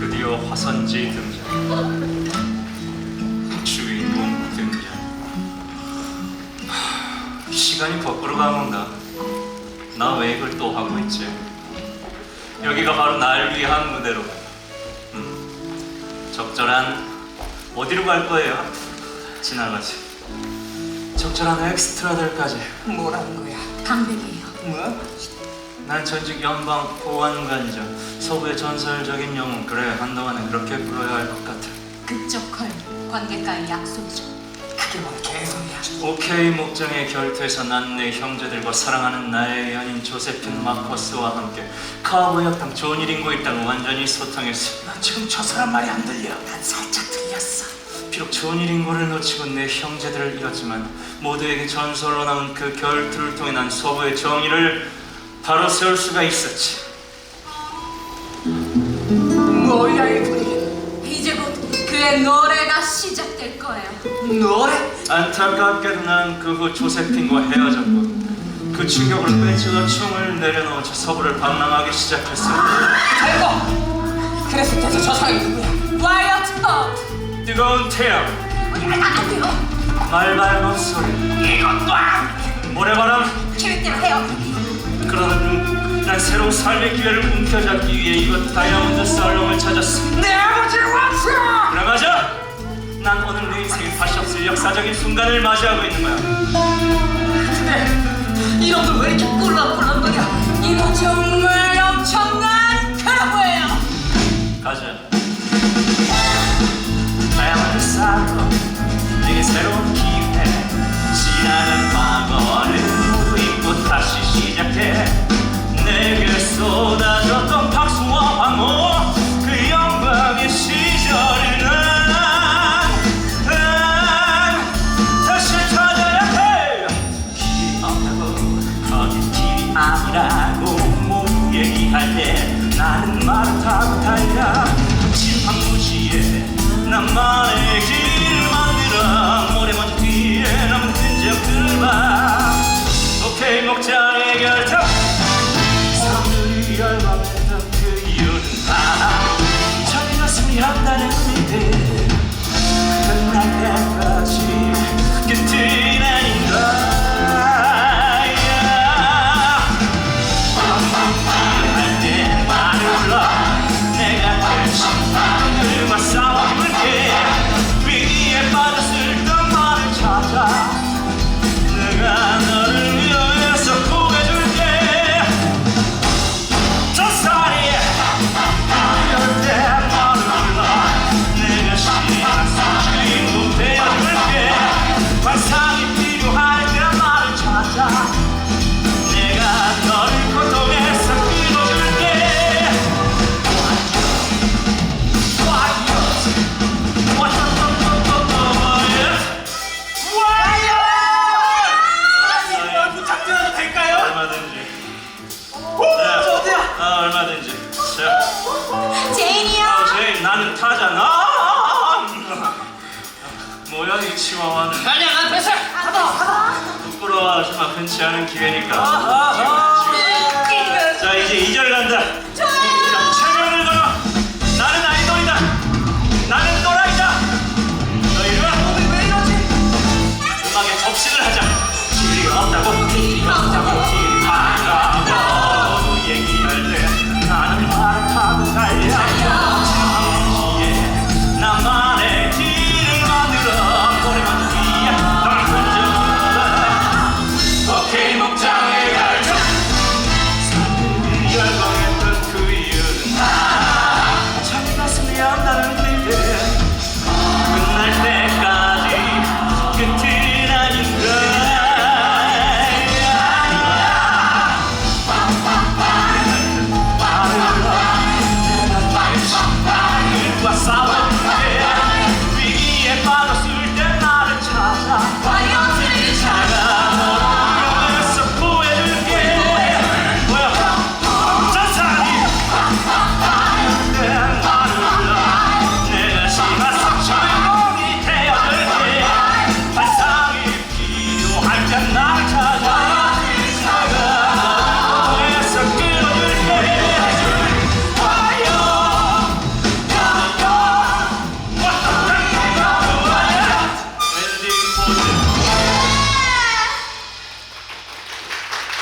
드디어 화선지 등장. 주인공 등장. 하, 시간이 거꾸로 가는가? 나 왜 이걸 또 하고 있지? 여기가 바로 날 위한 무대로. 음, 적절한 어디로 갈 거예요? 지나가지. 적절한 엑스트라들까지. 뭐라는 거야? 강백이에요. 뭐? 난 전직 연방 보안관장 서부의 전설적인 영웅 그래 한동안은 그렇게 불러야 할 것 같아 극적 컬 관객과의 약속이죠. 그게 뭐 개소리야? 오케이 목장의 결투에서 난 내 형제들과 사랑하는 나의 연인 조세핀 마커스와 함께 카우보이 학당 존 일인고 일당 완전히 소탕했어 난 지금 저 사람 말이 안 들려. 난 살짝 들렸어. 비록 존 일인고를 놓치고 내 형제들을 잃었지만 모두에게 전설로 남은 그 결투를 통해 난 서부의 정의를 바로 세울 수가 있었지 뭐야 이 분위기? 이제 곧 그의 노래가 시작될 거예요. 노래? 안타깝게도 난 그 후 조세핀과 헤어졌고 그 충격을 빼치고 총을 내려놓은 채 서부를 방랑하기 시작했어 아이고. 그래서 대체 저 사람이 누구야? 와이어트 업! 뜨거운 태양 안 돼요. 말발굽 소리 이것도 안. 모래바람 계획대로 해요. 그러던 중난 새로운 삶의 기회를 움켜잡기 위해 이곳 다이아몬드 살롱을 찾았어 내 아버지를 왔어. 그래 맞아 난 오늘 내 인생에 다시 없을 역사적인 순간을 맞이하고 있는 거야 자 제인이요. 어, 제인 나는 타잖아 뭐야 이 치와와는 아니야, 난 됐어. 가자, 가자. 부끄러워하지 마 흔치 않은 기회니까. 아하. 자 이제 2절 간다